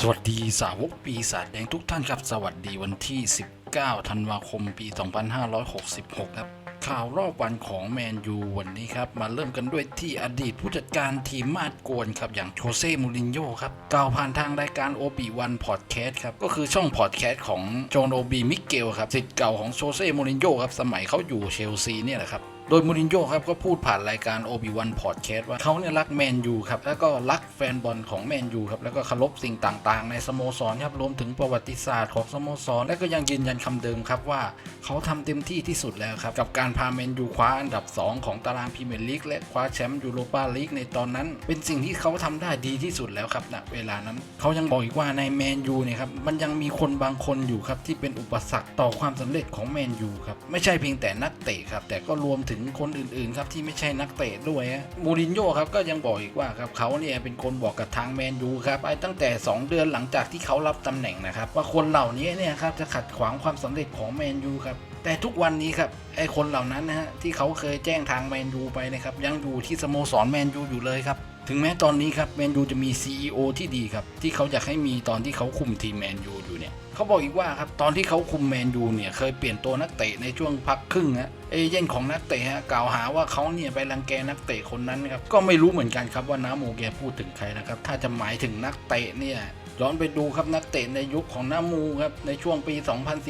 สวัสดีสาวกปีศาจแดงทุกท่านครับ สวัสดีวันที่ 19 ธันวาคมปี 2566 ครับ ข่าวรอบวันของแมนยูวันนี้ครับ มาเริ่มกันด้วยที่อดีตผู้จัดการทีมมาดกวนครับ อย่างโชเซ่มูรินโญ่ครับ กล่าวผ่านทางรายการโอบีวันพอดแคสต์ครับ ก็คือช่องพอดแคสต์ของโจนโอบีมิเกลครับสิทธิ์เก่าของโชเซ่มูรินโญ่ครับ สมัยเขาอยู่เชลซีเนี่ยแหละครับ โดยมูรินโญ่ครับก็พูดผ่านรายการ Obi-Wan Podcast ว่าเขาเนี่ยรักแมนยูครับ แล้วก็รักแฟนบอลของแมนยูครับ แล้วก็เคารพสิ่งต่างๆ ในสโมสรครับรวมถึงประวัติศาสตร์ของสโมสร และก็ยังยืนยันคำเดิมครับว่าเขาทำเต็มที่ที่สุดแล้วครับ กับการพาแมนยูคว้าอันดับ 2 ของตารางพรีเมียร์ลีกและคว้าแชมป์ยูโรปาลีกในตอนนั้น เป็นสิ่งที่เขาทำได้ดีที่สุดแล้วครับณเวลานั้นเขายังบอกอีกว่าในแมนยูเนี่ยครับมันยังมีคนบางคนอยู่ครับที่เป็นอุปสรรคต่อความสำเร็จของแมนยูครับไม่ใช่เพียงแต่นักเตะครับแต่ก็รวมถึงถึงคนอื่นๆครับที่ไม่ใช่นักเตะด้วยมูรินโญ่ครับก็ยังบอกอีกว่าครับเขาเนี่ยเป็นคนบอกกับทางแมนยูครับไอ้ตั้งแต่ 2 เดือนหลังจากที่เขารับตำแหน่งนะครับว่าคนเหล่านี้เนี่ยครับจะขัดขวางความสำเร็จของแมนยูครับแต่ทุกวันนี้ครับไอ้คนเหล่านั้นนะฮะที่เขาเคยแจ้งทางแมนยูไปนะครับยังอยู่ที่สโมสรแมนยูอยู่เลยครับ ถึงแม้ตอนนี้ครับแมนยูจะมี CEO ที่ดีครับ ที่เขาอยากให้มีตอนที่เขาคุมทีมแมนยูอยู่เนี่ยเขาบอกอีกว่าครับตอนที่เขาคุมแมนยูเนี่ยเคยเปลี่ยนตัวนักเตะในช่วงพักครึ่งฮะเอเย่นของนักเตะฮะกล่าวหาว่าเขาเนี่ยไปรังแกนักเตะคนนั้นครับก็ไม่รู้เหมือนกันครับว่าน้าโมแกพูดถึงใครนะครับถ้าจะหมายถึงนักเตะเนี่ย ย้อนไปดูครับนักเตะในยุคของน้ามูครับในช่วงปี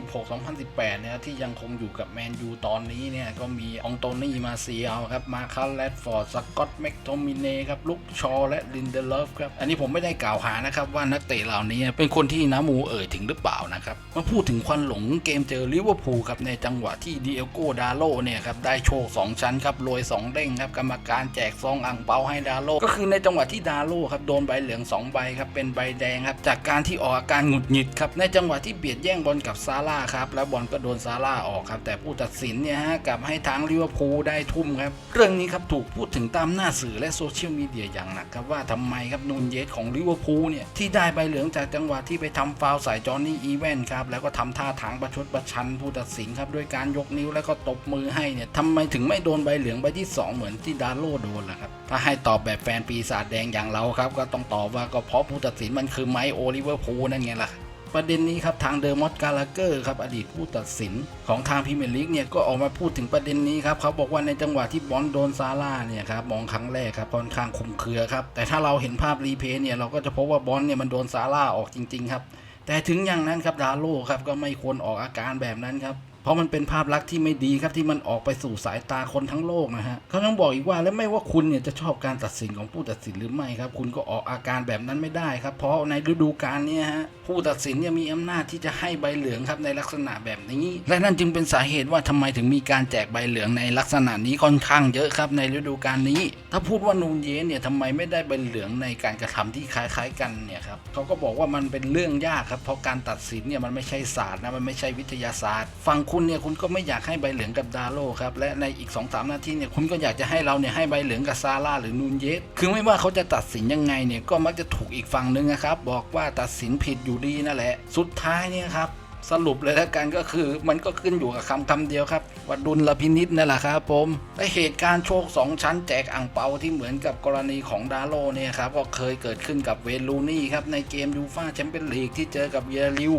2016-2018 เนี่ยที่ยังคงอยู่กับแมนยูตอนนี้เนี่ยก็มีองโตนี่มาเซียลครับมาคัลแรดฟอร์ดสกอตแม็กโทมิเน่ครับลุกชอและลินเดเลฟครับอันนี้ผมไม่ได้กล่าวหานะครับว่านักเตะเหล่านี้เป็นคนที่น้ามูเอ่ยถึงหรือเปล่านะครับมาพูดถึงควันหลงเกมเจอลิเวอร์พูลครับในจังหวะที่ดิเอโกดาโลเนี่ยครับได้โชค2ชั้นครับโรย2เด้งครับกรรมการแจกซองอ่างเปาให้ดาโลก็คือในจังหวะที่ดาโลครับโดนใบเหลือง2ใบครับเป็นใบแดงครับจากการที่ออกอาการหงุดหงิดครับในจังหวะที่เบียดแย่งบอลกับซาร่าครับแล้วบอลก็โดนซาร่าออกครับแต่ผู้ตัดสินเนี่ยฮะกลับให้ทางลิเวอร์พูลได้ทุ่มครับเรื่องนี้ครับถูกพูดถึงตามหน้าสื่อและโซเชียลมีเดียอย่างหนักครับว่าทำไมครับนูนเยสของลิเวอร์พูลเนี่ยที่ได้ใบเหลืองจากจังหวะที่ไปทำฟาวใส่จอห์นนี่อีแวนครับแล้วก็ทำท่าทางประชดประชันผู้ตัดสินครับด้วยการยกนิ้วแล้วก็ตบมือให้เนี่ยทำไมถึงไม่โดนใบเหลืองใบที่สองเหมือนที่ดาโลโดนล่ะครับถ้าให้ตอบแบบแฟนปีศาจแดงอย่างเราครับก็ต้องตอบว่าก็เพราะผู้ตัดสินมันคือไมค์โอลิเวอร์พูลนั่นไงล่ะประเด็นนี้ครับทางเดอร์มอสกาลาเกอร์ครับอดีตผู้ตัดสินของทางพรีเมียร์ลีกเนี่ยก็ออกมาพูดถึงประเด็นนี้ครับเขาบอกว่าในจังหวะที่บอลโดนซาร่าเนี่ยครับมองครั้งแรกครับค่อนข้างคุมเครือครับแต่ถ้าเราเห็นภาพรีเพย์เนี่ยเราก็จะพบว่าบอลเนี่ยมันโดนซาร่าออกจริงๆครับแต่ถึงอย่างนั้นครับดาโลครับก็ไม่ควรออกอาการแบบนั้นครับ เพราะมันเป็นภาพลักษณ์ที่ไม่ดีครับที่มันออกไปสู่สายตาคนทั้งโลกนะฮะเขาต้องบอกอีกว่าและไม่ว่าคุณเนี่ยจะชอบการตัดสินของผู้ตัดสินหรือไม่ครับ คุณก็ออกอาการแบบนั้นไม่ได้ครับ เพราะในฤดูกาลเนี้ฮะผู้ตัดสินเนี่ยมีอำนาจที่จะให้ใบเหลืองครับในลักษณะแบบนี้ และนั่นจึงเป็นสาเหตุว่าทำไมถึงมีการแจกใบเหลืองในลักษณะนี้ค่อนข้างเยอะครับในฤดูกาลนี้ ถ้าพูดว่านูนเยเนี่ยทำไมไม่ได้ใบเหลืองในการกระทำที่คล้ายๆ กันเนี่ยครับเขาก็บอกว่ามันเป็นเรื่องยากครับเพราะการตัดสินเนี่ยมันไม่ใช่ศาสตร์นะมันไม่ใช่วิทยาศาสตร์ฝั่งคุณเนี่ยคุณก็ไม่อยากให้ใบเหลืองกับดาโลครับและในอีก2อสนาทีเนี่ยคุณก็อยากจะให้เราเนี่ยให้ใบเหลืองกับซาร่าหรือนูนเยสคือไม่ว่าเขาจะตัดสินยังไงเนี่ยก็มักจะถูกอีกฝั่งหนึ่งนะครับบอกว่าตัดสินผิดอยู่ดีนั่นแหละ สุดท้ายเนี่ยครับสรุปเลยแล้วกันก็คือมันก็ขึ้นอยู่กับคำคำเดียวครับว่าดุลพินิษนั่นแหละครับผมและเหตุการณ์โชค 2 ชั้นแจกอ่างเปาที่เหมือนกับกรณีของดาโลเนี่ยครับก็เคยเกิดขึ้นกับเวลูนี่ครับในเกมยูฟ่าแชมเปี้ยนลีกที่เจอกับเยริว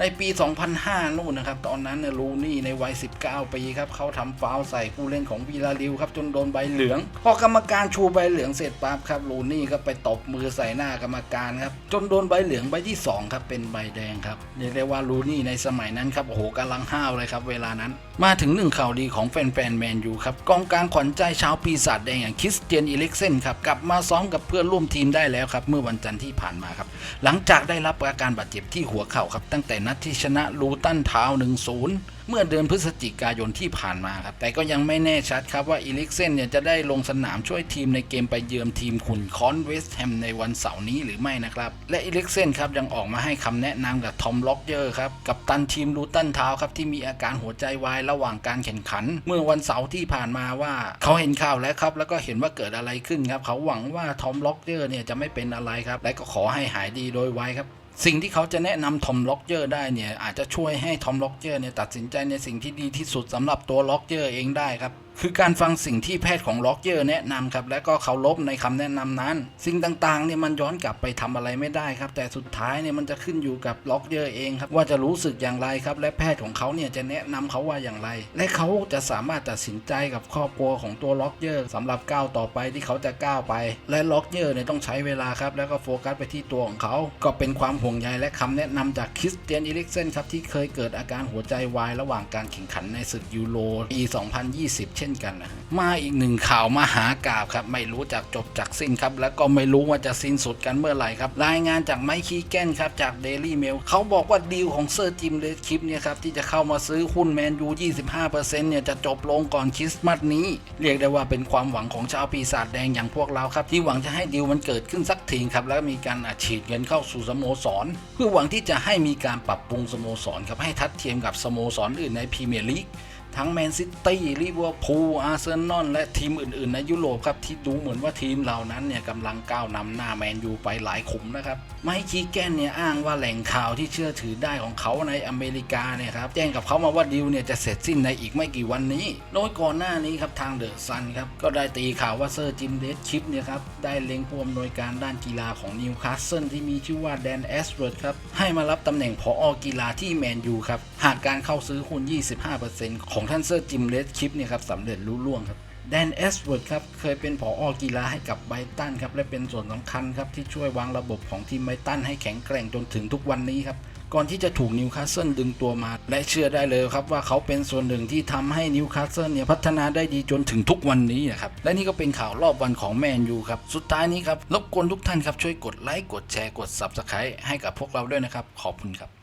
ในปี 2005นู่นนะครับ ตอนนั้นเนี่ยลูนี่ในวัย 19 ปีครับเขาทำฟาวล์ใส่ผู้เล่นของวีลาริวครับจนโดนใบเหลือง พอกรรมการชูใบเหลืองเสร็จปั๊บครับลูนี่ก็ไปตบมือใส่หน้ากรรมการครับจนโดนใบเหลืองใบที่2ครับเป็นใบแดงครับเรียกได้ว่าลูนี่ในสมัยนั้นครับโอ้โหกำลังห้าวเลยครับเวลานั้น มาถึงหนึ่งข่าวดีของแฟนๆแมนยูครับกองกลางขวัญใจชาวปีศาจแดงอย่างคริสเตียนอีเล็กเซนครับกลับมาซ้อมกับเพื่อนร่วมทีมได้แล้วครับเมื่อวันจันทร์ที่ผ่านมาครับหลังจากได้รับอาการบาดเจ็บที่หัวเข่าครับตั้งแต่นัดที่ชนะลูตันทาวน์1-0เมื่อเดือนพฤศจิกายนที่ผ่านมาครับ แต่ก็ยังไม่แน่ชัดครับว่าอีลิกเซนเนี่ยจะได้ลงสนามช่วยทีมในเกมไปเยือนทีมขุนคอนเวสต์แฮมในวันเสาร์นี้หรือไม่นะครับ และอีลิกเซนครับยังออกมาให้คำแนะนำกับทอมล็อกเยอร์ครับ กับตันทีมลูตันทาวครับที่มีอาการหัวใจวายระหว่างการแข่งขัน เมื่อวันเสาร์ที่ผ่านมาว่าเขาเห็นข่าวแล้วครับ แล้วก็เห็นว่าเกิดอะไรขึ้นครับเขาหวังว่าทอมล็อกเยอร์เนี่ยจะไม่เป็นอะไรครับและก็ขอให้หายดีโดยไวครับ สิ่งที่เขาจะแนะนำทอมล็อกเจอร์ได้เนี่ยอาจจะช่วยให้ทอมล็อกเจอร์เนี่ยตัดสินใจในสิ่งที่ดีที่สุดสำหรับตัวล็อกเจอร์เองได้ครับ คือการฟังสิ่งที่แพทย์ของล็อกเยอร์แนะนำครับและก็เคารพในคำแนะนำนั้น สิ่งต่างๆเนี่ยมันย้อนกลับไปทำอะไรไม่ได้ครับ แต่สุดท้ายเนี่ยมันจะขึ้นอยู่กับล็อกเยอร์เองครับว่าจะรู้สึกอย่างไรครับ และแพทย์ของเขาเนี่ยจะแนะนำเขาว่าอย่างไร และเขาจะสามารถตัดสินใจกับครอบครัวของตัวล็อกเยอร์สำหรับก้าวต่อไปที่เขาจะก้าวไป และล็อกเยอร์เนี่ยต้องใช้เวลาครับแล้วก็โฟกัสไปที่ตัวของเขา ก็เป็นความห่วงใยและคำแนะนำจากคริสเตียนอิริกเซนครับที่เคยเกิดอาการหัวใจวายระหว่างการแข่งขันในศึกยูโรปี 2020 เช่นกันนะมาอีกหนึ่งข่าวมาหากาบครับ ไม่รู้จากจบจากสิ้นครับ แล้วก็ไม่รู้ว่าจะสิ้นสุดกันเมื่อไหร่ครับ รายงานจากไมค์คีแกนครับ จากเดลี่เมลเขาบอกว่าดีลของเซอร์จิมเลดคลิปเนี่ยครับ ที่จะเข้ามาซื้อหุ้นแมนยู 25%เนี่ยจะจบลงก่อนคริสต์มาสนี้ เรียกได้ว่าเป็นความหวังของชาวปีศาจแดงอย่างพวกเราครับ ที่หวังจะให้ดีลมันเกิดขึ้นสักทีครับแล้วมีการอัดฉีดเงินเข้าสู่สโมสร เพื่อหวังที่จะให้มีการปรับปรุงสโมสรครับให้ทัดเทียมกับสโมสรอื่นในพรีเมียร์ลีก ทั้งแมนซิตี้ลิเวอร์พูลอาร์เซนอลและทีมอื่นๆ ในยุโรปครับ ที่ดูเหมือนว่าทีมเหล่านั้นเนี่ยกำลังก้าวนำหน้าแมนยูไปหลายขุมนะครับ ไมค์คีแกนเนี่ยอ้างว่าแหล่งข่าวที่เชื่อถือได้ของเขาในอเมริกาเนี่ยครับแจ้งกับเขามาว่าดีลเนี่ยจะเสร็จสิ้นในอีกไม่กี่วันนี้ โดยก่อนหน้านี้ครับทางเดอะซันครับก็ได้ตีข่าวว่าเซอร์จิมเดสชิปเนี่ยครับได้เล็งผู้อำนวยการด้านกีฬาของนิวคาสเซิลที่มีชื่อว่าแดนแอสเวิร์ดครับให้มารับตำแหน่งผอกีฬาที่แมนยูครับหากการเข้าซื้อหุ้น 25%ของของท่านเซอร์จิมเดสชิปเนี่ยครับสำเร็จลุล่วงครับแดนเอสเวิร์ดครับเคยเป็นผออกีฬาให้กับไบตันครับและเป็นส่วนสำคัญครับที่ช่วยวางระบบของทีมไบตันให้แข็งแกร่งจนถึงทุกวันนี้ครับก่อนที่จะถูกนิวคาสเซิลดึงตัวมา และเชื่อได้เลยครับว่าเขาเป็นส่วนหนึ่งที่ทำให้นิวคาสเซิลเนี่ยพัฒนาได้ดีจนถึงทุกวันนี้นะครับและนี่ก็เป็นข่าวรอบวันของแมนยูครับสุดท้ายนี้ครับรบกวนทุกท่านครับช่วยกดไลค์กดแชร์กด Subscribe ให้กับพวกเราด้วยนะครับขอบคุณครับ